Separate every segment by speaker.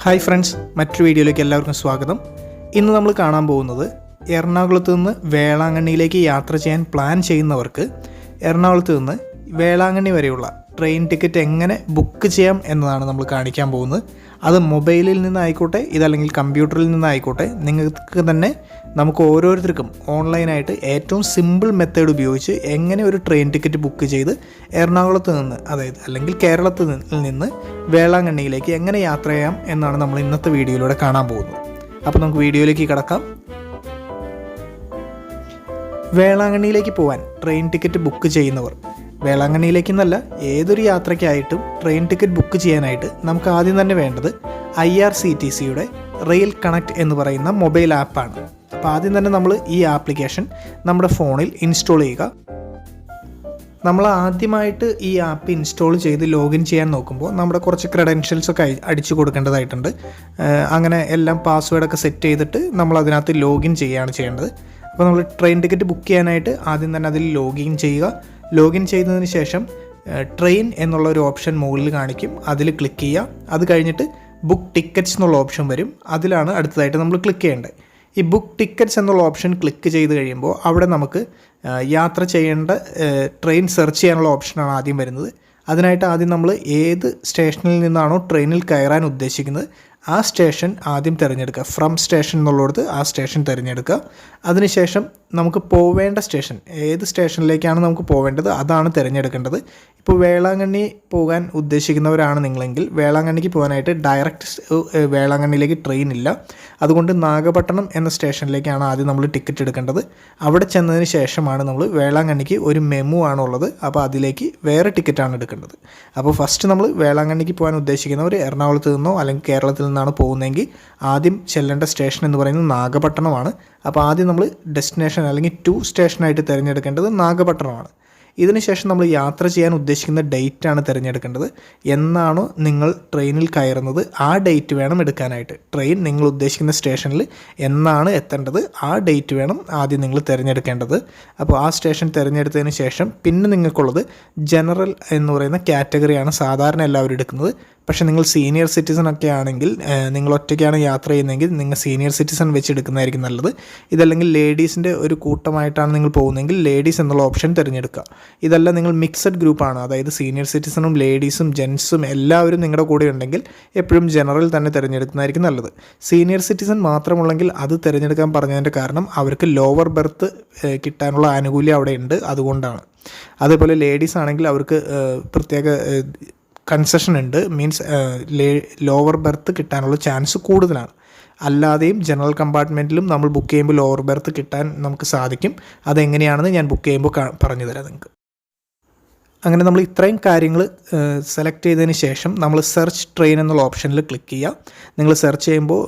Speaker 1: Hi friends മറ്റൊരു വീഡിയോയിലേക്ക് എല്ലാവർക്കും സ്വാഗതം. ഇന്ന് നമ്മൾ കാണാൻ പോകുന്നത് എറണാകുളത്ത് നിന്ന് വേളാങ്കണ്ണിയിലേക്ക് യാത്ര ചെയ്യാൻ പ്ലാൻ ചെയ്യുന്നവർക്ക് എറണാകുളത്ത് നിന്ന് വേളാങ്കണ്ണി വരെയുള്ള ട്രെയിൻ ടിക്കറ്റ് എങ്ങനെ ബുക്ക് ചെയ്യാം എന്നതാണ് നമ്മൾ കാണിക്കാൻ പോകുന്നത്. അത് മൊബൈലിൽ നിന്നായിക്കോട്ടെ ഇതല്ലെങ്കിൽ കമ്പ്യൂട്ടറിൽ നിന്നായിക്കോട്ടെ നിങ്ങൾക്ക് തന്നെ നമുക്ക് ഓരോരുത്തർക്കും ഓൺലൈനായിട്ട് ഏറ്റവും സിമ്പിൾ മെത്തേഡ് ഉപയോഗിച്ച് എങ്ങനെ ഒരു ട്രെയിൻ ടിക്കറ്റ് ബുക്ക് ചെയ്ത് എറണാകുളത്ത് നിന്ന് അതായത് അല്ലെങ്കിൽ കേരളത്തിൽ നിന്ന് വേളാങ്കണ്ണിയിലേക്ക് എങ്ങനെ യാത്ര ചെയ്യാം എന്നാണ് നമ്മൾ ഇന്നത്തെ വീഡിയോയിലൂടെ കാണാൻ പോകുന്നത്. അപ്പോൾ നമുക്ക് വീഡിയോയിലേക്ക് കിടക്കാം. വേളാങ്കണ്ണിയിലേക്ക് പോകാൻ ട്രെയിൻ ടിക്കറ്റ് ബുക്ക് ചെയ്യുന്നവർ വേളാങ്കണ്ണിയിലേക്ക് എന്നല്ല ഏതൊരു യാത്രയ്ക്കായിട്ടും ട്രെയിൻ ടിക്കറ്റ് ബുക്ക് ചെയ്യാനായിട്ട് നമുക്ക് ആദ്യം തന്നെ വേണ്ടത് ഐ ആർ സി ടി സിയുടെ റെയിൽ കണക്ട് എന്ന് പറയുന്ന മൊബൈൽ ആപ്പാണ് അപ്പോൾ ആദ്യം തന്നെ നമ്മൾ ഈ ആപ്ലിക്കേഷൻ നമ്മുടെ ഫോണിൽ ഇൻസ്റ്റാൾ ചെയ്യുക. നമ്മൾ ആദ്യമായിട്ട് ഈ ആപ്പ് ഇൻസ്റ്റാൾ ചെയ്ത് ലോഗിൻ ചെയ്യാൻ നോക്കുമ്പോൾ നമ്മുടെ കുറച്ച് ക്രെഡൻഷ്യൽസ് ഒക്കെ അടിച്ചു കൊടുക്കേണ്ടതായിട്ടുണ്ട്. അങ്ങനെ എല്ലാം പാസ്വേഡൊക്കെ സെറ്റ് ചെയ്തിട്ട് നമ്മൾ അതിനകത്ത് ലോഗിൻ ചെയ്യുകയാണ് ചെയ്യേണ്ടത്. അപ്പോൾ നമ്മൾ ട്രെയിൻ ടിക്കറ്റ് ബുക്ക് ചെയ്യാനായിട്ട് ആദ്യം തന്നെ അതിൽ ലോഗിൻ ചെയ്യുക. ലോഗിൻ ചെയ്തതിന് ശേഷം ട്രെയിൻ എന്നുള്ള ഒരു ഓപ്ഷൻ മുകളിൽ കാണിക്കും. അതിൽ ക്ലിക്ക് ചെയ്യുക. അത് കഴിഞ്ഞിട്ട് ബുക്ക് ടിക്കറ്റ്സ് എന്നുള്ള ഓപ്ഷൻ വരും. അതിലാണ് അടുത്തതായിട്ട് നമ്മൾ ക്ലിക്ക് ചെയ്യേണ്ടത്. ഈ ബുക്ക് ടിക്കറ്റ്സ് എന്നുള്ള ഓപ്ഷൻ ക്ലിക്ക് ചെയ്ത് കഴിയുമ്പോൾ അവിടെ നമുക്ക് യാത്ര ചെയ്യേണ്ട ട്രെയിൻ സെർച്ച് ചെയ്യാനുള്ള ഓപ്ഷനാണ് ആദ്യം വരുന്നത്. അതിനായിട്ട് ആദ്യം നമ്മൾ ഏത് സ്റ്റേഷനിൽ നിന്നാണോ ട്രെയിനിൽ കയറാൻ ഉദ്ദേശിക്കുന്നത് ആ സ്റ്റേഷൻ ആദ്യം തിരഞ്ഞെടുക്കുക. ഫ്രം സ്റ്റേഷൻ എന്നുള്ളിടത്ത് ആ സ്റ്റേഷൻ തിരഞ്ഞെടുക്കുക. അതിനുശേഷം നമുക്ക് പോവേണ്ട സ്റ്റേഷൻ ഏത് സ്റ്റേഷനിലേക്കാണ് നമുക്ക് പോവേണ്ടത്? അതാണ് തിരഞ്ഞെടുക്കേണ്ടത്. ഇപ്പോൾ വേളാങ്കണ്ണി പോകാൻ ഉദ്ദേശിക്കുന്നവരാണ് നിങ്ങളെങ്കിൽ വേളാങ്കണ്ണിക്ക് പോകാനായിട്ട് ഡയറക്റ്റ് വേളാങ്കണ്ണിയിലേക്ക് ട്രെയിൻ ഇല്ല. അതുകൊണ്ട് നാഗപട്ടണം എന്ന സ്റ്റേഷനിലേക്കാണ് ആദ്യം നമ്മൾ ടിക്കറ്റ് എടുക്കേണ്ടത്. അവിടെ ചെന്നതിന് ശേഷമാണ് നമ്മൾ വേളാങ്കണ്ണിക്ക് ഒരു മെമു ആണുള്ളത്. അപ്പോൾ അതിലേക്ക് വേറെ ടിക്കറ്റാണ് എടുക്കേണ്ടത്. അപ്പോൾ ഫസ്റ്റ് നമ്മൾ വേളാങ്കണ്ണിക്ക് പോകാൻ ഉദ്ദേശിക്കുന്നവർ എറണാകുളത്ത് നിന്നോ അല്ലെങ്കിൽ കേരളത്തിൽ നിന്നാണ് പോകുന്നതെങ്കിൽ ആദ്യം ചെല്ലേണ്ട സ്റ്റേഷൻ എന്ന് പറയുന്നത് നാഗപട്ടണമാണ്. അപ്പോൾ ആദ്യം നമ്മൾ ഡെസ്റ്റിനേഷൻ അല്ലെങ്കിൽ ടു സ്റ്റേഷനായിട്ട് തിരഞ്ഞെടുക്കേണ്ടത് നാഗപട്ടണമാണ്. ഇതിനുശേഷം നമ്മൾ യാത്ര ചെയ്യാൻ ഉദ്ദേശിക്കുന്ന ഡേറ്റ് ആണ് തിരഞ്ഞെടുക്കേണ്ടത്. എന്നാണോ നിങ്ങൾ ട്രെയിനിൽ കയറുന്നത്? ആ ഡേറ്റ് വേണം എടുക്കാനായിട്ട്. ട്രെയിൻ നിങ്ങൾ ഉദ്ദേശിക്കുന്ന സ്റ്റേഷനിൽ എന്നാണ് എത്തേണ്ടത്? ആ ഡേറ്റ് വേണം ആദ്യം നിങ്ങൾ തിരഞ്ഞെടുക്കേണ്ടത്. അപ്പോൾ ആ സ്റ്റേഷൻ തിരഞ്ഞെടുത്തതിന് ശേഷം പിന്നെ നിങ്ങൾക്കുള്ളത് ജനറൽ എന്ന് പറയുന്ന കാറ്റഗറിയാണ് സാധാരണ എല്ലാവരും എടുക്കുന്നത്. പക്ഷേ നിങ്ങൾ സീനിയർ സിറ്റിസൺ ഒക്കെ ആണെങ്കിൽ നിങ്ങൾ ഒറ്റയ്ക്കാണ് യാത്ര ചെയ്യുന്നതെങ്കിൽ നിങ്ങൾ സീനിയർ സിറ്റിസൺ വെച്ച് എടുക്കുന്നതായിരിക്കും നല്ലത്. ഇതല്ലെങ്കിൽ ലേഡീസിന്റെ ഒരു കൂട്ടമായിട്ടാണ് നിങ്ങൾ പോകുന്നതെങ്കിൽ ലേഡീസ് എന്നുള്ള ഓപ്ഷൻ തിരഞ്ഞെടുക്കുക. ഇതല്ല നിങ്ങൾ മിക്സഡ് ഗ്രൂപ്പാണ് അതായത് സീനിയർ സിറ്റിസണും ലേഡീസും ജെൻസും എല്ലാവരും നിങ്ങളുടെ കൂടെ ഉണ്ടെങ്കിൽ എപ്പോഴും ജനറൽ തന്നെ തിരഞ്ഞെടുക്കുന്നതായിരിക്കും നല്ലത്. സീനിയർ സിറ്റിസൺ മാത്രമുള്ളെങ്കിൽ അത് തിരഞ്ഞെടുക്കാൻ പറഞ്ഞതിന്റെ കാരണം അവർക്ക് ലോവർ ബെർത്ത് കിട്ടാനുള്ള ആനുകൂല്യം അവിടെ ഉണ്ട്. അതുകൊണ്ടാണ്. അതേപോലെ ലേഡീസ് ആണെങ്കിൽ അവർക്ക് പ്രത്യേക കൺസെഷൻ ഉണ്ട്. മീൻസ് ലോവർ ബെർത്ത് കിട്ടാനുള്ള ചാൻസ് കൂടുതലാണ്. അല്ലാതെയും ജനറൽ കമ്പാർട്ട്മെന്റിലും നമ്മൾ ബുക്ക് ചെയ്യുമ്പോൾ ലോവർ ബെർത്ത് കിട്ടാൻ നമുക്ക് സാധിക്കും. അതെങ്ങനെയാണെന്ന് ഞാൻ ബുക്ക് ചെയ്യുമ്പോൾ പറഞ്ഞു തരാം നിങ്ങൾക്ക്. അങ്ങനെ നമ്മൾ ഇത്രയും കാര്യങ്ങൾ സെലക്ട് ചെയ്തതിന് ശേഷം നമ്മൾ സെർച്ച് ട്രെയിൻ എന്നുള്ള ഓപ്ഷനിൽ ക്ലിക്ക് ചെയ്യുക. നിങ്ങൾ സെർച്ച് ചെയ്യുമ്പോൾ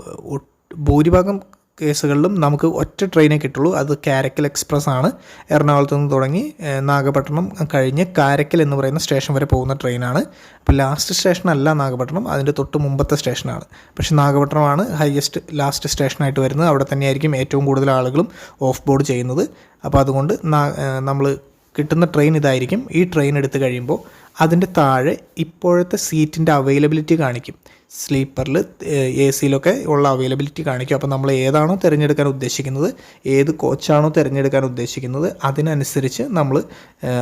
Speaker 1: ഭൂരിഭാഗം കേസുകളിലും നമുക്ക് ഒറ്റ ട്രെയിനേ കിട്ടുള്ളൂ. അത് കാരക്കൽ എക്സ്പ്രസ് ആണ്. എറണാകുളത്ത് നിന്ന് തുടങ്ങി നാഗപട്ടണം കഴിഞ്ഞ് കാരക്കൽ എന്ന് പറയുന്ന സ്റ്റേഷൻ വരെ പോകുന്ന ട്രെയിനാണ് അപ്പോൾ ലാസ്റ്റ് സ്റ്റേഷൻ അല്ല നാഗപട്ടണം അതിന്റെ തൊട്ട് മുമ്പത്തെ സ്റ്റേഷനാണ് പക്ഷേ നാഗപട്ടണമാണ് ഹയസ്റ്റ് ലാസ്റ്റ് സ്റ്റേഷനായിട്ട് വരുന്നത്. അവിടെ തന്നെയായിരിക്കും ഏറ്റവും കൂടുതൽ ആളുകളും ഓഫ് ബോർഡ് ചെയ്യുന്നത്. അപ്പോൾ അതുകൊണ്ട് നമ്മൾ കിട്ടുന്ന ട്രെയിൻ ഇതായിരിക്കും. ഈ ട്രെയിൻ എടുത്തു കഴിയുമ്പോൾ അതിന്റെ താഴെ ഇപ്പോഴത്തെ സീറ്റിന്റെ അവൈലബിലിറ്റി കാണിക്കും. സ്ലീപ്പറിൽ എ സിയിലൊക്കെ ഉള്ള അവൈലബിലിറ്റി കാണിക്കും. അപ്പോൾ നമ്മൾ ഏതാണോ തിരഞ്ഞെടുക്കാൻ ഉദ്ദേശിക്കുന്നത് ഏത് കോച്ചാണോ തിരഞ്ഞെടുക്കാൻ ഉദ്ദേശിക്കുന്നത് അതിനനുസരിച്ച് നമ്മൾ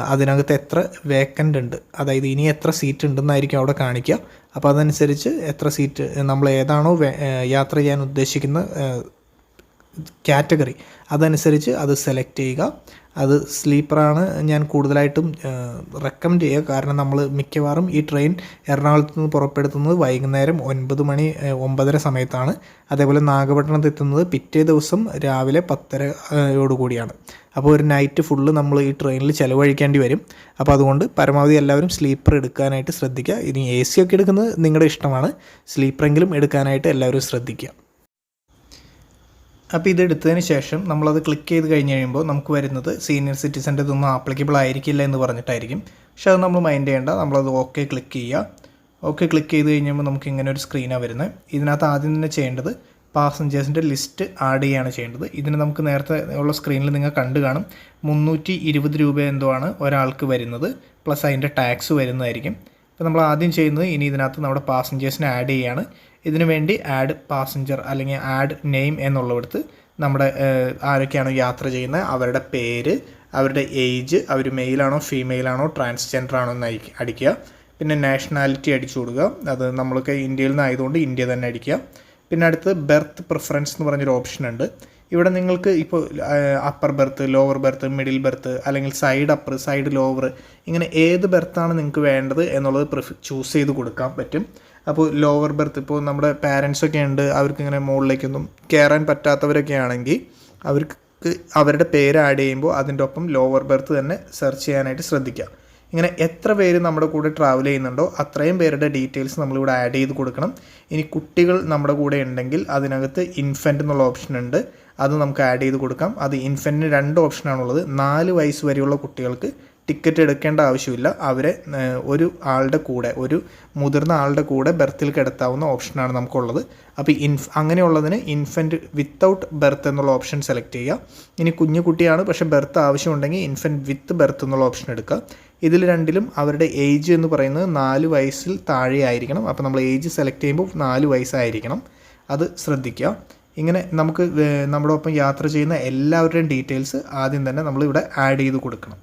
Speaker 1: അതിനകത്ത് എത്ര വേക്കന്റ് ഉണ്ട്. അതായത് ഇനി എത്ര സീറ്റ് ഉണ്ടെന്നായിരിക്കും അവിടെ കാണിക്കുക. അപ്പോൾ അതനുസരിച്ച് എത്ര സീറ്റ് നമ്മൾ ഏതാണോ യാത്ര ചെയ്യാൻ ഉദ്ദേശിക്കുന്ന കാറ്റഗറി. അതനുസരിച്ച് അത് സെലക്ട് ചെയ്യുക. അത് സ്ലീപ്പറാണ് ഞാൻ കൂടുതലായിട്ടും റെക്കമെൻഡ് ചെയ്യുക. കാരണം നമ്മൾ മിക്കവാറും ഈ ട്രെയിൻ എറണാകുളത്ത് നിന്ന് പുറപ്പെടുത്തുന്നത് വൈകുന്നേരം ഒൻപത് മണി ഒമ്പതര സമയത്താണ്. അതേപോലെ നാഗപട്ടണത്ത് എത്തുന്നത് പിറ്റേ ദിവസം രാവിലെ പത്തരയോടുകൂടിയാണ് അപ്പോൾ ഒരു നൈറ്റ് ഫുള്ള് നമ്മൾ ഈ ട്രെയിനിൽ ചിലവഴിക്കേണ്ടി വരും. അപ്പോൾ അതുകൊണ്ട് പരമാവധി എല്ലാവരും സ്ലീപ്പർ എടുക്കാനായിട്ട് ശ്രദ്ധിക്കുക. ഇനി എ സി ഒക്കെ എടുക്കുന്നത് നിങ്ങളുടെ ഇഷ്ടമാണ്. സ്ലീപ്പറെങ്കിലും എടുക്കാനായിട്ട് എല്ലാവരും ശ്രദ്ധിക്കുക. അപ്പോൾ ഇത് എടുത്തതിന് ശേഷം നമ്മളത് ക്ലിക്ക് ചെയ്ത് കഴിഞ്ഞ് കഴിയുമ്പോൾ നമുക്ക് വരുന്നത് സീനിയർ സിറ്റിസന്റെ ഇതൊന്നും ആപ്ലിക്കബിൾ ആയിരിക്കില്ല എന്ന് പറഞ്ഞിട്ടായിരിക്കും. പക്ഷെ അത് നമ്മൾ മൈൻഡ് ചെയ്യേണ്ട നമ്മളത് ഓക്കെ ക്ലിക്ക് ചെയ്യുക. ഓക്കെ ക്ലിക്ക് ചെയ്ത് കഴിഞ്ഞപ്പോൾ നമുക്ക് ഇങ്ങനെ ഒരു സ്ക്രീനാണ് വരുന്നത് ഇതിനകത്ത് ആദ്യം തന്നെ ചെയ്യേണ്ടത് പാസഞ്ചേഴ്സിന്റെ ലിസ്റ്റ് ആഡ് ചെയ്യുകയാണ് ചെയ്യേണ്ടത്. ഇതിന് നമുക്ക് നേരത്തെ ഉള്ള സ്ക്രീനിൽ നിങ്ങൾ കണ്ടു കാണും. മുന്നൂറ്റി ഇരുപത് രൂപ എന്തോ ആണ് ഒരാൾക്ക് വരുന്നത്. പ്ലസ് അതിന്റെ ടാക്സ് വരുന്നതായിരിക്കും. അപ്പോൾ നമ്മൾ ആദ്യം ചെയ്യുന്നത് ഇനി ഇതിനകത്ത് നമ്മുടെ പാസഞ്ചേഴ്സിനെ ആഡ് ചെയ്യുകയാണ് ഇതിനു വേണ്ടി ആഡ് പാസഞ്ചർ അല്ലെങ്കിൽ ആഡ് നെയിം എന്നുള്ളിടത്ത് നമ്മുടെ ആരൊക്കെയാണോ യാത്ര ചെയ്യുന്നത് അവരുടെ പേര് അവരുടെ ഏജ് അവർ മെയിലാണോ ഫീമെയിലാണോ ട്രാൻസ്ജെൻഡർ ആണോ എന്ന് അടിക്കുക. പിന്നെ നാഷണാലിറ്റി അടിച്ചു കൊടുക്കുക. അത് നമ്മൾക്ക് ഇന്ത്യയിൽ നിന്നായതുകൊണ്ട് ഇന്ത്യ തന്നെ അടിക്കുക. പിന്നെ അടുത്ത് ബെർത്ത് പ്രിഫറൻസ് എന്ന് പറഞ്ഞൊരു ഓപ്ഷൻ ഉണ്ട്. ഇവിടെ നിങ്ങൾക്ക് ഇപ്പോൾ upper berth lower berth middle berth അല്ലെങ്കിൽ സൈഡ് അപ്പർ സൈഡ് ലോവർ ഇങ്ങനെ ഏത് ബെർത്താണ് നിങ്ങൾക്ക് വേണ്ടത് എന്നുള്ളത് പ്രിഫ് ചൂസ് ചെയ്ത് കൊടുക്കാൻ പറ്റും. അപ്പോൾ ലോവർ ബെർത്ത് ഇപ്പോൾ നമ്മുടെ പാരൻസ് ഒക്കെ ഉണ്ട് അവർക്ക് ഇങ്ങനെ മുകളിലേക്കൊന്നും കയറാൻ പറ്റാത്തവരൊക്കെ ആണെങ്കിൽ അവർക്ക് അവരുടെ പേര് ആഡ് ചെയ്യുമ്പോൾ അതിന്റെ ഒപ്പം ലോവർ ബെർത്ത് തന്നെ സെർച്ച് ചെയ്യാനായിട്ട് ശ്രദ്ധിക്കുക. ഇങ്ങനെ എത്ര പേര് നമ്മുടെ കൂടെ ട്രാവൽ ചെയ്യുന്നുണ്ടോ അത്രയും പേരുടെ ഡീറ്റെയിൽസ് നമ്മളിവിടെ ആഡ് ചെയ്ത് കൊടുക്കണം. ഇനി കുട്ടികൾ നമ്മുടെ കൂടെ ഉണ്ടെങ്കിൽ അതിനകത്ത് ഇൻഫന്റ് എന്നുള്ള ഓപ്ഷൻ ഉണ്ട്. അത് നമുക്ക് ആഡ് ചെയ്ത് കൊടുക്കാം. അത് ഇൻഫന്റിന് രണ്ട് ഓപ്ഷനാണുള്ളത് നാല് വയസ്സ് വരെയുള്ള കുട്ടികൾക്ക് ടിക്കറ്റ് എടുക്കേണ്ട ആവശ്യമില്ല. അവരെ ഒരു ആളുടെ കൂടെ ഒരു മുതിർന്ന ആളുടെ കൂടെ ബെർത്തിൽ കിടത്താവുന്ന ഓപ്ഷനാണ് നമുക്കുള്ളത്. അപ്പോൾ ഇൻഫ് അങ്ങനെയുള്ളതിന് ഇൻഫന്റ് വിത്തൗട്ട് ബെർത്ത് എന്നുള്ള ഓപ്ഷൻ സെലക്ട് ചെയ്യുക. ഇനി കുഞ്ഞു കുട്ടിയാണ് പക്ഷേ ബെർത്ത് ആവശ്യമുണ്ടെങ്കിൽ ഇൻഫന്റ് വിത്ത് ബെർത്ത് എന്നുള്ള ഓപ്ഷൻ എടുക്കുക. ഇതിൽ രണ്ടിലും അവരുടെ ഏജ് എന്ന് പറയുന്നത് നാല് വയസ്സിൽ താഴെ ആയിരിക്കണം അപ്പോൾ നമ്മൾ ഏജ് സെലക്ട് ചെയ്യുമ്പോൾ നാല് വയസ്സായിരിക്കണം. അത് ശ്രദ്ധിക്കുക. ഇങ്ങനെ നമുക്ക് നമ്മുടെ ഒപ്പം യാത്ര ചെയ്യുന്ന എല്ലാവരുടെയും ഡീറ്റെയിൽസ് ആദ്യം തന്നെ നമ്മളിവിടെ ആഡ് ചെയ്ത് കൊടുക്കണം.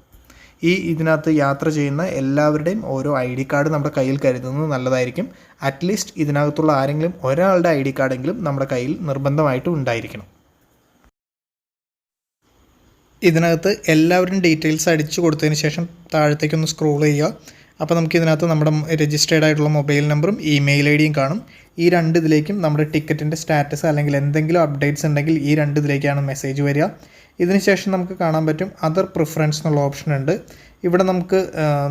Speaker 1: ഈ ഇതിനകത്ത് യാത്ര ചെയ്യുന്ന എല്ലാവരുടെയും ഓരോ ഐ ഡി കാർഡ് നമ്മുടെ കയ്യിൽ കരുതുന്നത് നല്ലതായിരിക്കും. അറ്റ്ലീസ്റ്റ് ഇതിനകത്തുള്ള ആരെങ്കിലും ഒരാളുടെ ഐ ഡി കാർഡെങ്കിലും നമ്മുടെ കയ്യിൽ നിർബന്ധമായിട്ടും ഉണ്ടായിരിക്കണം. ഇതിനകത്ത് എല്ലാവരുടെയും ഡീറ്റെയിൽസ് അടിച്ചു കൊടുത്തതിന് ശേഷം താഴത്തേക്കൊന്ന് സ്ക്രോൾ ചെയ്യുക. അപ്പോൾ നമുക്ക് ഇതിനകത്ത് നമ്മുടെ രജിസ്റ്റേർഡ് ആയിട്ടുള്ള മൊബൈൽ നമ്പറും ഇമെയിൽ ഐ ഡിയും കാണും. ഈ രണ്ട് ഇതിലേക്കും നമ്മുടെ ടിക്കറ്റിന്റെ സ്റ്റാറ്റസ് അല്ലെങ്കിൽ എന്തെങ്കിലും അപ്ഡേറ്റ്സ് ഉണ്ടെങ്കിൽ ഈ രണ്ട് ഇതിലേക്കാണ് മെസ്സേജ് വരിക. ഇതിന് ശേഷം നമുക്ക് കാണാൻ പറ്റും അതർ പ്രിഫറൻസ് എന്നുള്ള ഓപ്ഷൻ ഉണ്ട്. ഇവിടെ നമുക്ക്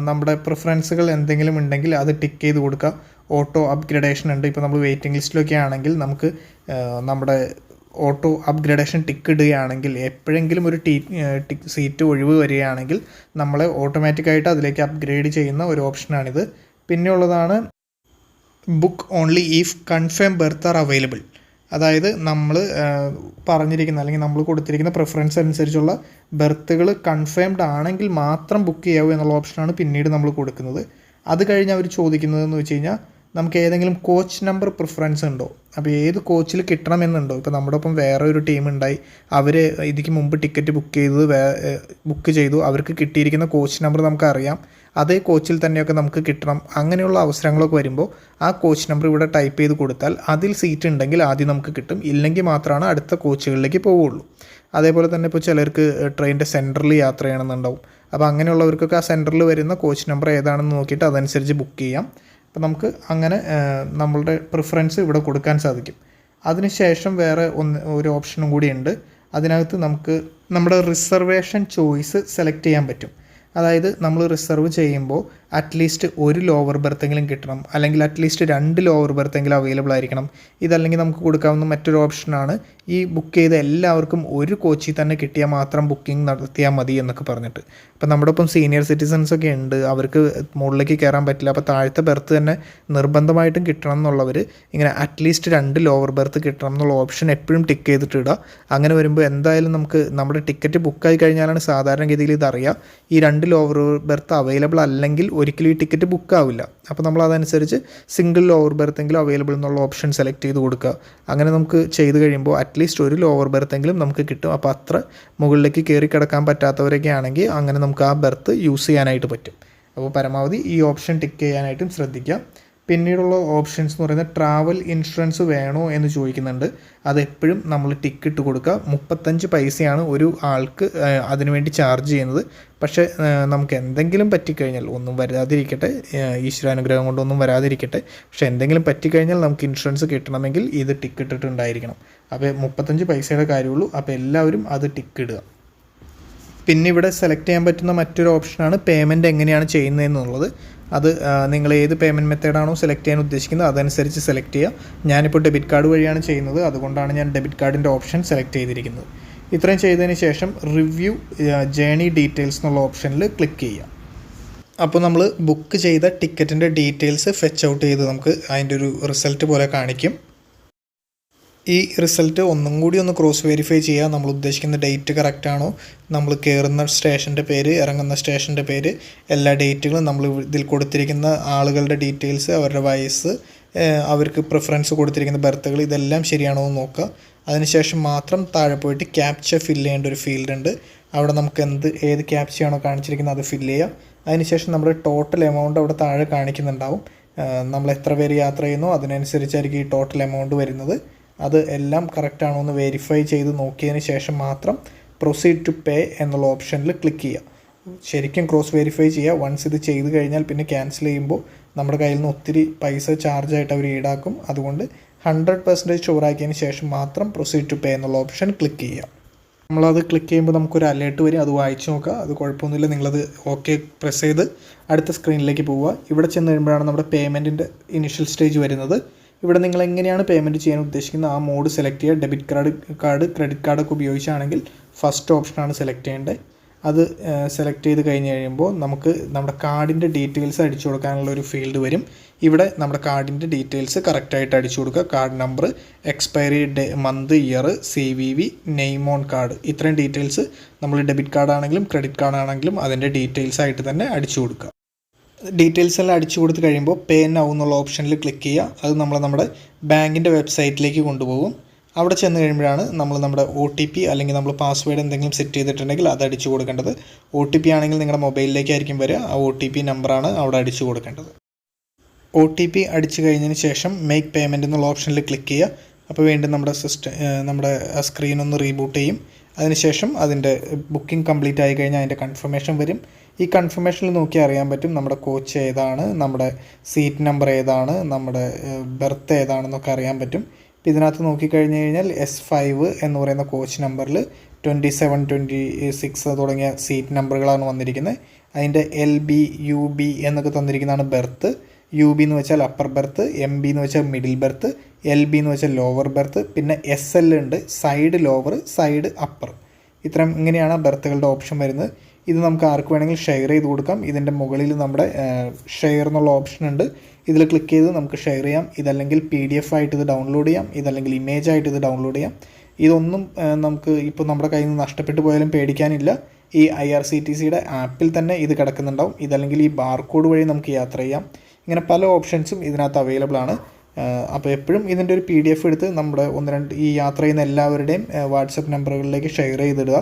Speaker 1: നമ്മുടെ പ്രിഫറൻസുകൾ എന്തെങ്കിലും ഉണ്ടെങ്കിൽ അത് ടിക്ക് ചെയ്ത് കൊടുക്കുക ഓട്ടോ അപ്ഗ്രഡേഷൻ ഉണ്ട്. ഇപ്പോൾ നമ്മൾ വെയിറ്റിംഗ് ലിസ്റ്റിലൊക്കെ ആണെങ്കിൽ നമുക്ക് നമ്മുടെ ഓട്ടോ അപ്ഗ്രഡേഷൻ ടിക്ക് ഇടുകയാണെങ്കിൽ എപ്പോഴെങ്കിലും ഒരു ടി ടിക്ക് സീറ്റ് ഒഴിവ് വരികയാണെങ്കിൽ നമ്മളെ ഓട്ടോമാറ്റിക്കായിട്ട് അതിലേക്ക് അപ്ഗ്രേഡ് ചെയ്യുന്ന ഒരു ഓപ്ഷനാണിത് പിന്നെയുള്ളതാണ് book only if confirm berth are available അതായത് നമ്മൾ പറഞ്ഞിരിക്കുന്ന അല്ലെങ്കിൽ നമ്മൾ കൊടുത്തിരിക്കുന്ന പ്രിഫറൻസ് അനുസരിച്ചുള്ള ബെർത്തുകൾ കൺഫേംഡ് ആണെങ്കിൽ മാത്രം ബുക്ക് ചെയ്യാവൂ എന്നുള്ള ഓപ്ഷനാണ് പിന്നീട് നമ്മൾ കൊടുക്കുന്നത്. അത് കഴിഞ്ഞ് അവർ ചോദിക്കുന്നതെന്ന് വെച്ച് കഴിഞ്ഞാൽ നമുക്ക് ഏതെങ്കിലും കോച്ച് നമ്പർ പ്രിഫറൻസ് ഉണ്ടോ? അപ്പോൾ ഏത് കോച്ചിൽ കിട്ടണമെന്നുണ്ടോ? ഇപ്പോൾ നമ്മുടെ ഒപ്പം വേറെ ഒരു ടീം ഉണ്ടായി. അവർ ഇതിക്ക് മുമ്പ് ടിക്കറ്റ് ബുക്ക് ചെയ്തത് വേ ബുക്ക് ചെയ്തു. അവർക്ക് കിട്ടിയിരിക്കുന്ന കോച്ച് നമ്പർ നമുക്കറിയാം. അതേ കോച്ചിൽ തന്നെയൊക്കെ നമുക്ക് കിട്ടണം. അങ്ങനെയുള്ള അവസരങ്ങളൊക്കെ വരുമ്പോൾ ആ കോച്ച് നമ്പർ ഇവിടെ ടൈപ്പ് ചെയ്ത് കൊടുത്താൽ അതിൽ സീറ്റ് ഉണ്ടെങ്കിൽ ആദ്യം നമുക്ക് കിട്ടും. ഇല്ലെങ്കിൽ മാത്രമാണ് അടുത്ത കോച്ചുകളിലേക്ക് പോവുള്ളൂ. അതേപോലെ തന്നെ ഇപ്പോൾ ചിലർക്ക് ട്രെയിനിന്റെ സെന്ററിൽ യാത്ര ചെയ്യണമെന്നുണ്ടാവും. അപ്പോൾ അങ്ങനെയുള്ളവർക്കൊക്കെ ആ സെന്ററിൽ വരുന്ന കോച്ച് നമ്പർ ഏതാണെന്ന് നോക്കിയിട്ട് അതനുസരിച്ച് ബുക്ക് ചെയ്യാം. അപ്പോൾ നമുക്ക് അങ്ങനെ നമ്മളുടെ പ്രിഫറൻസ് ഇവിടെ കൊടുക്കാൻ സാധിക്കും. അതിനുശേഷം വേറെ ഒന്ന് ഒരു ഓപ്ഷനും കൂടിയുണ്ട് അതിനകത്ത് നമുക്ക് നമ്മുടെ റിസർവേഷൻ ചോയ്സ് സെലക്ട് ചെയ്യാൻ പറ്റും. അതായത് നമ്മൾ റിസർവ് ചെയ്യുമ്പോൾ അറ്റ്ലീസ്റ്റ് ഒരു ലോവർ ബെർത്തെങ്കിലും കിട്ടണം. അല്ലെങ്കിൽ അറ്റ്ലീസ്റ്റ് രണ്ട് ലോവർ ബെർത്തെങ്കിലും അവൈലബിൾ ആയിരിക്കണം. ഇതല്ലെങ്കിൽ നമുക്ക് കൊടുക്കാവുന്ന മറ്റൊരു ഓപ്ഷനാണ് ഈ ബുക്ക് ചെയ്ത എല്ലാവർക്കും ഒരു കോച്ചിൽ തന്നെ കിട്ടിയാൽ മാത്രം ബുക്കിംഗ് നടത്തിയാൽ മതി എന്നൊക്കെ പറഞ്ഞിട്ട്. അപ്പം നമ്മുടെ ഒപ്പം സീനിയർ സിറ്റിസൻസ് ഒക്കെ ഉണ്ട്. അവർക്ക് മുകളിലേക്ക് കയറാൻ പറ്റില്ല. അപ്പോൾ താഴത്തെ ബെർത്ത് തന്നെ നിർബന്ധമായിട്ടും കിട്ടണം എന്നുള്ളവർ ഇങ്ങനെ അറ്റ്ലീസ്റ്റ് രണ്ട് ലോവർ ബെർത്ത് കിട്ടണം എന്നുള്ള ഓപ്ഷൻ എപ്പോഴും ടിക്ക് ചെയ്തിട്ട് അങ്ങനെ വരുമ്പോൾ എന്തായാലും നമുക്ക് നമ്മുടെ ടിക്കറ്റ് ബുക്കായി കഴിഞ്ഞാലാണ് സാധാരണഗതിയിൽ ഇതറിയാം ഈ രണ്ട് ലോവർ ബെർത്ത് അവൈലബിൾ അല്ലെങ്കിൽ ഒരിക്കലും ഈ ടിക്കറ്റ് ബുക്ക് ആവില്ല. അപ്പോൾ നമ്മൾ അതനുസരിച്ച് സിംഗിൾ ലോവർ ബെർത്ത് എങ്കിലും അവൈലബിൾ എന്നുള്ള ഓപ്ഷൻ സെലക്ട് ചെയ്ത് കൊടുക്കുക. അങ്ങനെ നമുക്ക് ചെയ്ത് കഴിയുമ്പോൾ അറ്റ്ലീസ്റ്റ് ഒരു ലോവർ ബെർത്ത് എങ്കിലും നമുക്ക് കിട്ടും. അപ്പോൾ അത്ര മുകളിലേക്ക് കയറി കിടക്കാൻ പറ്റാത്തവരൊക്കെ ആണെങ്കിൽ അങ്ങനെ നമുക്ക് ആ ബെർത്ത് യൂസ് ചെയ്യാനായിട്ട് പറ്റും. അപ്പോൾ പരമാവധി ഈ ഓപ്ഷൻ ടിക്ക് ചെയ്യാനായിട്ടും ശ്രദ്ധിക്കുക. പിന്നീടുള്ള ഓപ്ഷൻസ് എന്ന് പറയുന്നത് ട്രാവൽ ഇൻഷുറൻസ് വേണോ എന്ന് ചോദിക്കുന്നുണ്ട്. അതെപ്പോഴും നമ്മൾ ടിക്ക് ഇട്ട് കൊടുക്കുക. മുപ്പത്തഞ്ച് പൈസയാണ് ഒരു ആൾക്ക് അതിനുവേണ്ടി ചാർജ് ചെയ്യുന്നത്. പക്ഷേ നമുക്ക് എന്തെങ്കിലും പറ്റിക്കഴിഞ്ഞാൽ ഒന്നും വരാതിരിക്കട്ടെ. ഈശ്വരാനുഗ്രഹം കൊണ്ടൊന്നും വരാതിരിക്കട്ടെ. പക്ഷേ എന്തെങ്കിലും പറ്റിക്കഴിഞ്ഞാൽ നമുക്ക് ഇൻഷുറൻസ് കിട്ടണമെങ്കിൽ ഇത് ടിക്ക് ഇട്ടിട്ടുണ്ടായിരിക്കണം. അപ്പോൾ മുപ്പത്തഞ്ച് പൈസയുടെ കാര്യമുള്ളൂ. അപ്പോൾ എല്ലാവരും അത് ടിക്ക് ഇടുക. പിന്നെ ഇവിടെ സെലക്ട് ചെയ്യാൻ പറ്റുന്ന മറ്റൊരു ഓപ്ഷനാണ് പേയ്മെന്റ് എങ്ങനെയാണ് ചെയ്യുന്നതെന്നുള്ളത്. അത് നിങ്ങൾ ഏത് പേയ്മെന്റ് മെത്തേഡാണോ സെലക്ട് ചെയ്യാൻ ഉദ്ദേശിക്കുന്നത് അതനുസരിച്ച് സെലക്ട് ചെയ്യുക. ഞാനിപ്പോൾ ഡെബിറ്റ് കാർഡ് വഴിയാണ് ചെയ്യുന്നത്. അതുകൊണ്ടാണ് ഞാൻ ഡെബിറ്റ് കാർഡിന്റെ ഓപ്ഷൻ സെലക്ട് ചെയ്തിരിക്കുന്നത്. ഇത്രയും ചെയ്തതിന് ശേഷം റിവ്യൂ ജേണി ഡീറ്റെയിൽസ് എന്നുള്ള ഓപ്ഷനിൽ ക്ലിക്ക് ചെയ്യുക. അപ്പോൾ നമ്മൾ ബുക്ക് ചെയ്ത ടിക്കറ്റിന്റെ ഡീറ്റെയിൽസ് ഫെച്ച് ഔട്ട് ചെയ്ത് നമുക്ക് അതിന്റെ ഒരു റിസൾട്ട് പോലെ കാണിക്കും. ഈ റിസൾട്ട് ഒന്നും കൂടി ഒന്ന് ക്രോസ് വെരിഫൈ ചെയ്യുക നമ്മൾ ഉദ്ദേശിക്കുന്ന ഡേറ്റ് കറക്റ്റ് ആണോ? നമ്മൾ കയറുന്ന സ്റ്റേഷന്റെ പേര് ഇറങ്ങുന്ന സ്റ്റേഷന്റെ പേര് എല്ലാ ഡേറ്റുകളും നമ്മൾ ഇതിൽ കൊടുത്തിരിക്കുന്ന ആളുകളുടെ ഡീറ്റെയിൽസ് അവരുടെ വയസ്സ് അവർക്ക് പ്രിഫറൻസ് കൊടുത്തിരിക്കുന്ന ബർത്തുകൾ ഇതെല്ലാം ശരിയാണോ എന്ന് നോക്കുക. അതിനുശേഷം മാത്രം താഴെ പോയിട്ട് ക്യാപ്ച ഫില്ല് ചെയ്യേണ്ട ഒരു ഫീൽഡ് ഉണ്ട്. അവിടെ നമുക്ക് എന്ത് ഏത് ക്യാപ്ചയാണോ കാണിച്ചിരിക്കുന്നത് അത് ഫില്ല് ചെയ്യാം. അതിനുശേഷം നമ്മുടെ ടോട്ടൽ എമൗണ്ട് അവിടെ താഴെ കാണിക്കുന്നുണ്ടാവും. നമ്മൾ എത്ര പേര് യാത്ര ചെയ്യുന്നു അതിനനുസരിച്ചായിരിക്കും ഈ ടോട്ടൽ എമൗണ്ട് വരുന്നത്. അത് എല്ലാം കറക്റ്റാണോ എന്ന് വെരിഫൈ ചെയ്ത് നോക്കിയതിന് ശേഷം മാത്രം പ്രൊസീഡ് ടു പേ എന്നുള്ള ഓപ്ഷനിൽ ക്ലിക്ക് ചെയ്യുക ശരിക്കും ക്രോസ് വെരിഫൈ ചെയ്യുക വൺസ് ഇത് ചെയ്ത് കഴിഞ്ഞാൽ പിന്നെ ക്യാൻസൽ ചെയ്യുമ്പോൾ നമ്മുടെ കയ്യിൽ നിന്ന് ഒത്തിരി പൈസ ചാർജായിട്ട് അവർ ഈടാക്കും. അതുകൊണ്ട് ഹൺഡ്രഡ് പെർസെന്റേജ് ഷുവറാക്കിയതിന് ശേഷം മാത്രം പ്രൊസീഡ് ടു പേ എന്നുള്ള ഓപ്ഷൻ ക്ലിക്ക് ചെയ്യുക നമ്മളത് ക്ലിക്ക് ചെയ്യുമ്പോൾ നമുക്കൊരു അലേർട്ട് വരും. അത് വായിച്ചു നോക്കുക അത് കുഴപ്പമൊന്നുമില്ല. നിങ്ങളത് ഓക്കെ പ്രസ് ചെയ്ത് അടുത്ത സ്ക്രീനിലേക്ക് പോവുക. ഇവിടെ ചെന്ന് കഴിയുമ്പോഴാണ് നമ്മുടെ പേയ്മെന്റിന്റെ ഇനിഷ്യൽ സ്റ്റേജ് വരുന്നത്. ഇവിടെ നിങ്ങൾ എങ്ങനെയാണ് പേയ്മെന്റ് ചെയ്യാൻ ഉദ്ദേശിക്കുന്നത്? ആ മോഡ് സെലക്ട് ചെയ്യുക. ഡെബിറ്റ് കാർഡ് കാർഡ് ക്രെഡിറ്റ് കാർഡൊക്കെ ഉപയോഗിച്ചാണെങ്കിൽ ഫസ്റ്റ് ഓപ്ഷനാണ് സെലക്ട് ചെയ്യേണ്ടത്. അത് സെലക്ട് ചെയ്ത് കഴിഞ്ഞ് കഴിയുമ്പോൾ നമുക്ക് നമ്മുടെ കാർഡിന്റെ ഡീറ്റെയിൽസ് അടിച്ചു കൊടുക്കാനുള്ള ഒരു ഫീൽഡ് വരും. ഇവിടെ നമ്മുടെ കാർഡിന്റെ ഡീറ്റെയിൽസ് കറക്റ്റായിട്ട് അടിച്ചു കൊടുക്കുക. Card number expiry day month year C V V name on card ഇത്രയും ഡീറ്റെയിൽസ് നമ്മൾ ഡെബിറ്റ് കാർഡാണെങ്കിലും ക്രെഡിറ്റ് കാർഡാണെങ്കിലും അതിന്റെ ഡീറ്റെയിൽസ് ആയിട്ട് തന്നെ അടിച്ചു കൊടുക്കുക. ഡീറ്റെയിൽസ് എല്ലാം അടിച്ചു കൊടുത്ത് കഴിയുമ്പോൾ പേ നൗ എന്നുള്ള ഓപ്ഷനിൽ ക്ലിക്ക് ചെയ്യുക. അത് നമ്മൾ നമ്മുടെ ബാങ്കിന്റെ വെബ്സൈറ്റിലേക്ക് കൊണ്ടുപോകും. അവിടെ ചെന്ന് കഴിയുമ്പോഴാണ് നമ്മൾ നമ്മുടെ ഒ ടി പി അല്ലെങ്കിൽ നമ്മൾ പാസ്വേഡ് എന്തെങ്കിലും സെറ്റ് ചെയ്തിട്ടുണ്ടെങ്കിൽ അത് അടിച്ചു കൊടുക്കേണ്ടത്. ഒ ടി പി ആണെങ്കിൽ നിങ്ങളുടെ മൊബൈലിലേക്കായിരിക്കും വരിക. ആ ഒ ടി പി നമ്പറാണ് അവിടെ അടിച്ചു കൊടുക്കേണ്ടത്. ഒ ടി പി അടിച്ചു കഴിഞ്ഞതിന് ശേഷം മേക്ക് പേയ്മെന്റ് എന്നുള്ള ഓപ്ഷനിൽ ക്ലിക്ക് ചെയ്യുക. അപ്പോൾ വീണ്ടും നമ്മുടെ സിസ്റ്റം നമ്മുടെ സ്ക്രീൻ ഒന്ന് റീബൂട്ട് ചെയ്യും. അതിനുശേഷം അതിന്റെ ബുക്കിംഗ് കംപ്ലീറ്റ് ആയി കഴിഞ്ഞാൽ അതിന്റെ കൺഫർമേഷൻ വരും. ഈ കൺഫർമേഷനിൽ നോക്കി അറിയാൻ പറ്റും നമ്മുടെ കോച്ച് ഏതാണ് നമ്മുടെ സീറ്റ് നമ്പർ ഏതാണ് നമ്മുടെ ബെർത്ത് ഏതാണെന്നൊക്കെ അറിയാൻ പറ്റും. ഇപ്പോൾ ഇതിനകത്ത് നോക്കിക്കഴിഞ്ഞ് കഴിഞ്ഞാൽ എസ് ഫൈവ് എന്ന് പറയുന്ന കോച്ച് നമ്പറിൽ ട്വന്റി സെവൻ ട്വന്റി സിക്സ് തുടങ്ങിയ സീറ്റ് നമ്പറുകളാണ് വന്നിരിക്കുന്നത്. അതിന്റെ എൽ ബി യു ബി എന്നൊക്കെ തന്നിരിക്കുന്നതാണ് ബെർത്ത്. യു ബി എന്ന് വെച്ചാൽ അപ്പർ ബെർത്ത് എം ബി എന്ന് വെച്ചാൽ മിഡിൽ ബെർത്ത് എൽ ബി എന്ന് വെച്ചാൽ ലോവർ ബെർത്ത് പിന്നെ എസ് എൽ ഉണ്ട് സൈഡ് ലോവർ സൈഡ് അപ്പർ ഇത്തരം ഇങ്ങനെയാണ് ബെർത്തുകളുടെ ഓപ്ഷൻ വരുന്നത്. ഇത് നമുക്ക് ആർക്ക് വേണമെങ്കിൽ ഷെയർ ചെയ്ത് കൊടുക്കാം. ഇതിന്റെ മുകളിൽ നമ്മുടെ ഷെയർ എന്നുള്ള ഓപ്ഷൻ ഉണ്ട്. ഇതിൽ ക്ലിക്ക് ചെയ്ത് നമുക്ക് ഷെയർ ചെയ്യാം. ഇതല്ലെങ്കിൽ പി ഡി എഫ് ആയിട്ട് ഇത് ഡൗൺലോഡ് ചെയ്യാം. ഇതല്ലെങ്കിൽ ഇമേജ് ആയിട്ട് ഇത് ഡൗൺലോഡ് ചെയ്യാം. ഇതൊന്നും നമുക്ക് ഇപ്പോൾ നമ്മുടെ കയ്യിൽ നിന്ന് നഷ്ടപ്പെട്ടു പോയാലും പേടിക്കാനില്ല. ഈ ഐ ആർ സി ടി സിയുടെ ആപ്പിൽ തന്നെ ഇത് കിടക്കുന്നുണ്ടാവും. ഇതല്ലെങ്കിൽ ഈ ബാർകോഡ് വഴി നമുക്ക് യാത്ര ചെയ്യാം. ഇങ്ങനെ പല ഓപ്ഷൻസും ഇതിനകത്ത് അവൈലബിൾ ആണ്. അപ്പോൾ എപ്പോഴും ഇതിന്റെ ഒരു പി ഡി എഫ് എടുത്ത് നമ്മുടെ ഒന്ന് രണ്ട് ഈ യാത്ര ചെയ്യുന്ന എല്ലാവരുടെയും വാട്സപ്പ് നമ്പറുകളിലേക്ക് ഷെയർ ചെയ്തിടുക.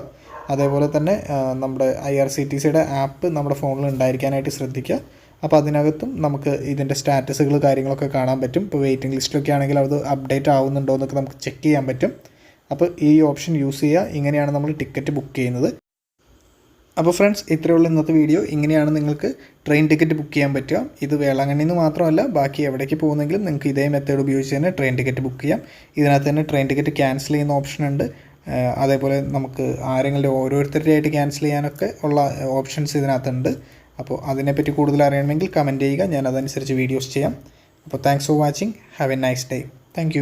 Speaker 1: അതേപോലെ തന്നെ നമ്മുടെ ഐ ആർ സി ടി സിയുടെ ആപ്പ് നമ്മുടെ ഫോണിൽ ഉണ്ടായിരിക്കാനായിട്ട് ശ്രദ്ധിക്കുക. അപ്പോൾ അതിനകത്തും നമുക്ക് ഇതിന്റെ സ്റ്റാറ്റസുകൾ കാര്യങ്ങളൊക്കെ കാണാൻ പറ്റും. ഇപ്പോൾ വെയിറ്റിംഗ് ലിസ്റ്റിലൊക്കെ ആണെങ്കിൽ അത് അപ്ഡേറ്റ് ആവുന്നുണ്ടോ എന്നൊക്കെ നമുക്ക് ചെക്ക് ചെയ്യാൻ പറ്റും. അപ്പോൾ ഈ ഓപ്ഷൻ യൂസ് ചെയ്യുക. ഇങ്ങനെയാണ് നമ്മൾ ടിക്കറ്റ് ബുക്ക് ചെയ്യുന്നത്. അപ്പോൾ ഫ്രണ്ട്സ് ഇത്രയുള്ള ഇന്നത്തെ വീഡിയോ. ഇങ്ങനെയാണ് നിങ്ങൾക്ക് ട്രെയിൻ ടിക്കറ്റ് ബുക്ക് ചെയ്യാൻ പറ്റുക. ഇത് വേളാങ്കണ്ണിയിൽ മാത്രമല്ല ബാക്കി എവിടേക്ക് പോകുന്നെങ്കിലും നിങ്ങൾക്ക് ഇതേ മെത്തേഡ് ഉപയോഗിച്ച് തന്നെ ട്രെയിൻ ടിക്കറ്റ് ബുക്ക് ചെയ്യാം. ഇതിനകത്ത് തന്നെ ട്രെയിൻ ടിക്കറ്റ് ക്യാൻസൽ ചെയ്യുന്ന ഓപ്ഷൻ ഉണ്ട്. അതേപോലെ നമുക്ക് ആരെങ്കിലും ഓരോരുത്തരുടെ ആയിട്ട് ക്യാൻസൽ ചെയ്യാനൊക്കെ ഉള്ള ഓപ്ഷൻസ് ഇതിനകത്തുണ്ട്. അപ്പോൾ അതിനെപ്പറ്റി കൂടുതൽ അറിയണമെങ്കിൽ കമന്റ് ചെയ്യുക. ഞാൻ അതനുസരിച്ച് വീഡിയോസ് ചെയ്യാം. അപ്പോൾ thanks for watching have a nice day thank